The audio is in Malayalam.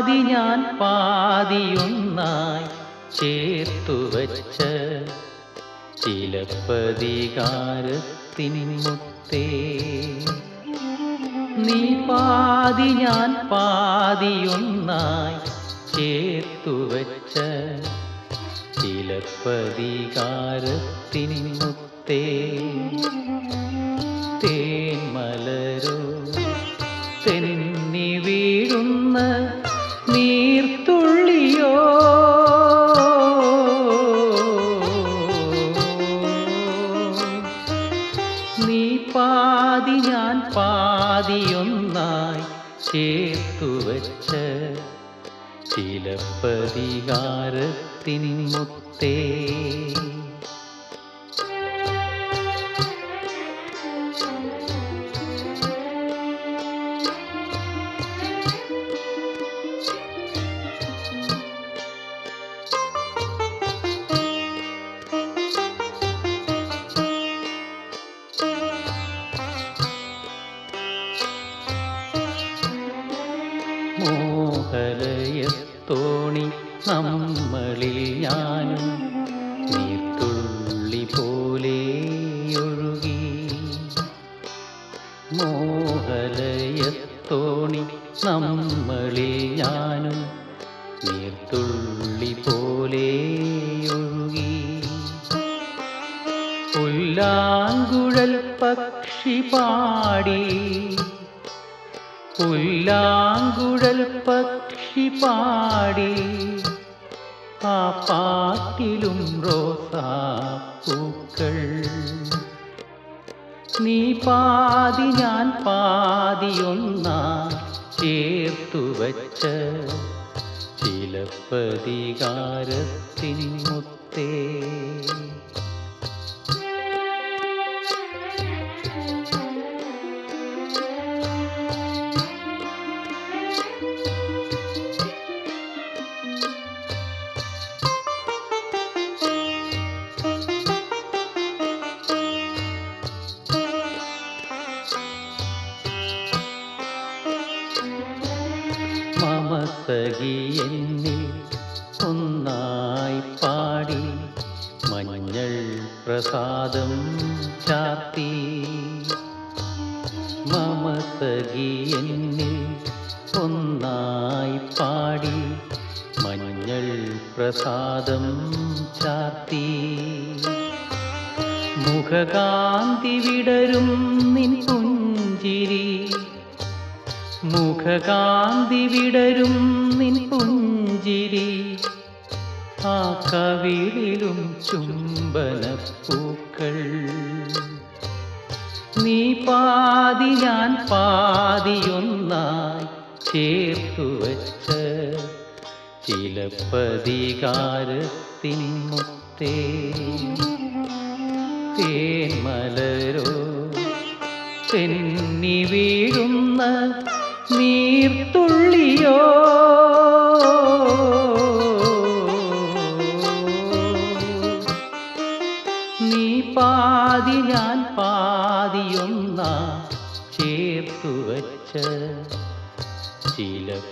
പാതി ഞാൻ പാതിയൊന്നായി ചേർത്തു വച്ച ചിലപ്പതികാരത്തിൻ മുത്തേ. നീ പാതി ഞാൻ പാതിയൊന്നായി ചേർത്തു വച്ച ചിലപ്പതികാരത്തിൻ മുത്തേ. തേൻ മലരോ തെന്നി പാതിയൊന്നായി ചേർത്തു ചില ചിലപ്പതികാരത്തിൻ മുത്തേ. മോഹലയത്തോണി നമ്മളിൽ ഞാനും നീർത്തുള്ളി പോലെ ഒഴുകി. മോഹലയത്തോണി നമ്മളിൽ ഞാനും നീർത്തുള്ളി പോലെ ഒഴുകി. പുല്ലാങ്കുഴൽ പക്ഷി പാടി പുല്ലാങ്കുഴൽ പക്ഷി പാടി. ആ പാട്ടിലും റോസാ പൂക്കൾ നീ പാതി ഞാൻ പാതിയൊന്നാ ചേർത്തു വച്ച ചിലപ്പതികാരത്തിൻ മുത്തേ. സഖി എന്നിൽ ഒന്നായി പാടി മഞ്ഞൾ പ്രസാദം ചാത്തി മമ സഖി ഒന്നായി പാടി മഞ്ഞൾ പ്രസാദം ചാത്തി മുഖകാന്തി വിടരും നിൻ മുഖകാന്തി വിടരും നിൻ പുഞ്ചിരി. ആ കവിളിലും ചുംബനപ്പൂക്കൾ. നീ പാതി ഞാൻ പാതിയൊന്നായി ചേർത്തു വച്ച ചിലപ്പതികാരത്തിൻ മുത്തേ. തേന്മലരോ തെന്നി വീഴുന്ന നീർത്തുള്ളിയോ നീ പാതി ഞാൻ പാതിയൊന്ന ചേർത്തു വച്ച ചിലപ്പതികാരത്തിൻ